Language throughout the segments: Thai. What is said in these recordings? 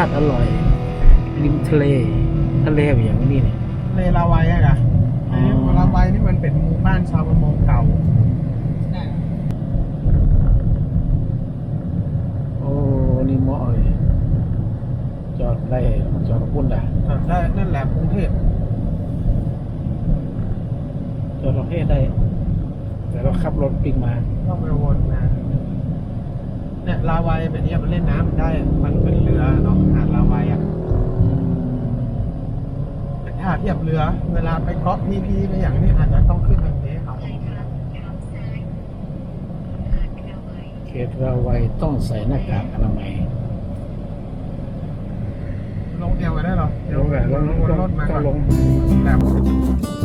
าติอร่อยริมทะเลทะเลแบบอย่างนี้เนี่ยเลลาวัยอะค่ะไอ้ลาวัยนี่มันเป็นหมู่บ้านชาวประมงเก่า โอ้นี่เหมาะเลยจอดได้จอดพุ่นได้จอดได้นั่นแหละกรุงเทพจอดประเภทได้แต่เราขับรถปิกมาต้องไปวนมาเนี่ย ลาวัยแบบเนี้ยมันเล่นน้ำได้ มันเป็นเรือเนาะหาดลาวัยอะแต่ถ้าเทียบเรือ เวลาไปเกาะพีพีไปอย่างนี้อาจจะต้องขึ้นทางนี้เอาเขตเราไว้ต้องใส่หน้ากากอนามัยลงเดียวกันได้เหรอเดี๋ยวลงลงวนลรงถมาก่อนลงแบบ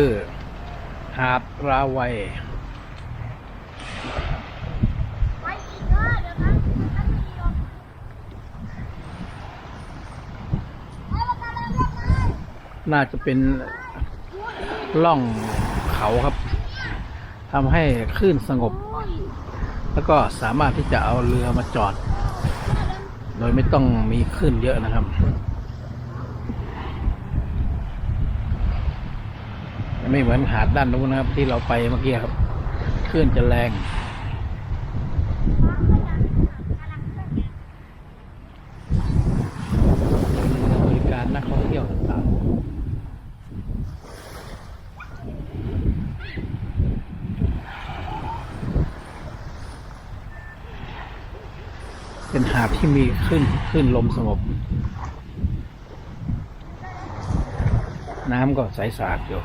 คือ หาดราวัยไปอีกเด้อเดี๋ยวนะท่านไม่ยอมไปประกันเลยเรียกเลยน่าจะเป็นล่องเขาครับทำให้คลื่นสงบ แล้วก็สามารถที่จะเอาเรือมาจอด โดยไม่ต้องมีคลื่นเยอะนะครับ ไม่เหมือนหาดด้านนู้นนะครับ ที่เราไปเมื่อกี้ครับคลื่นจะแรงบริการนักท่องเที่ยวต่างเป็นหาดที่มีคลื่นคลื่นลมสงบ น้ำก็ใสสะอาดอยู่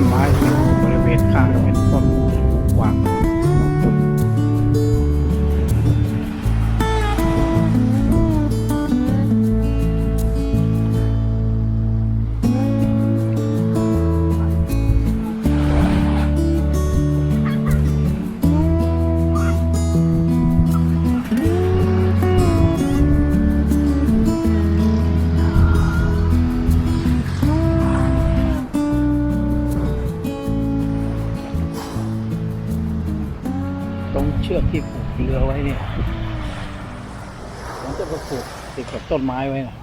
ต้ เรือไว้เนี่ยผมจะไปผูกติดกับต้นไม้ไว้นะ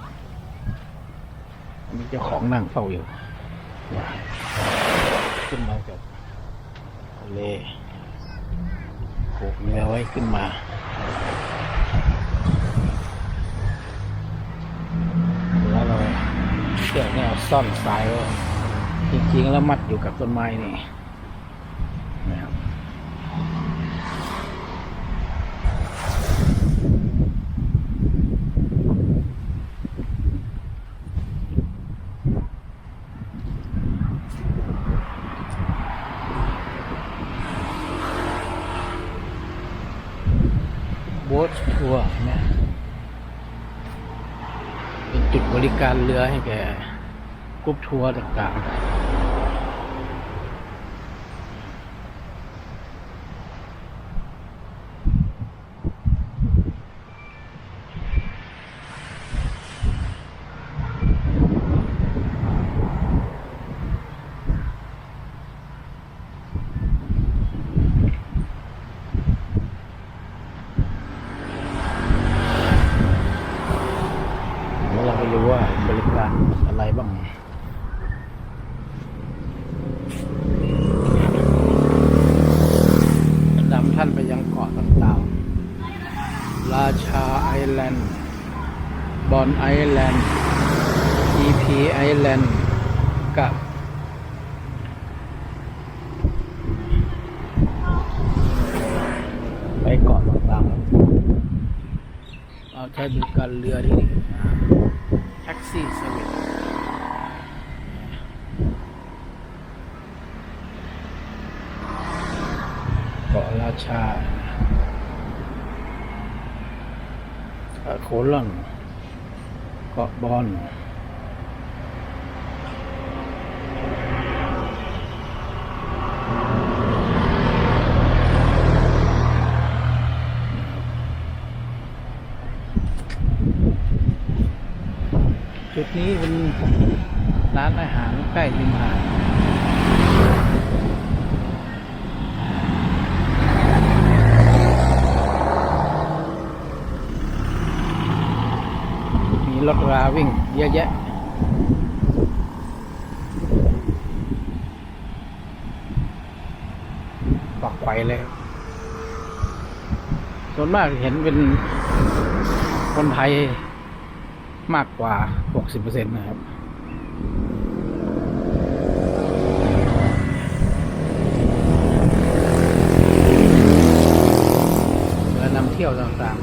มีเจ้าของนั่งเฝ้าอยู่ขึ้นมากับทะเลผูกเรือไว้ขึ้นมาแล้วเราเชือกเนี่ยซ่อนสายไว้จริงๆแล้วมัดอยู่กับต้นไม้นี่นะครับ โบ๊ททัวร์นะเป็นจุดบริการเรือให้แก่กรุ๊ปทัวร์ต่างๆ ไอแลนด์บอลไอแลนด์พีไอแลนด์กับไปเกาะต่างๆเอาใช้บริการเรือที่ โคลอนเกาะบอนจุดนี้เป็นร้านอาหารใกล้ริมหาดมี รถราวิ่งเยอะแยะปักไฟเลย ส่วนมากเห็นเป็นคนไทยมากกว่า 60%นะครับเรือนำเที่ยวต่าง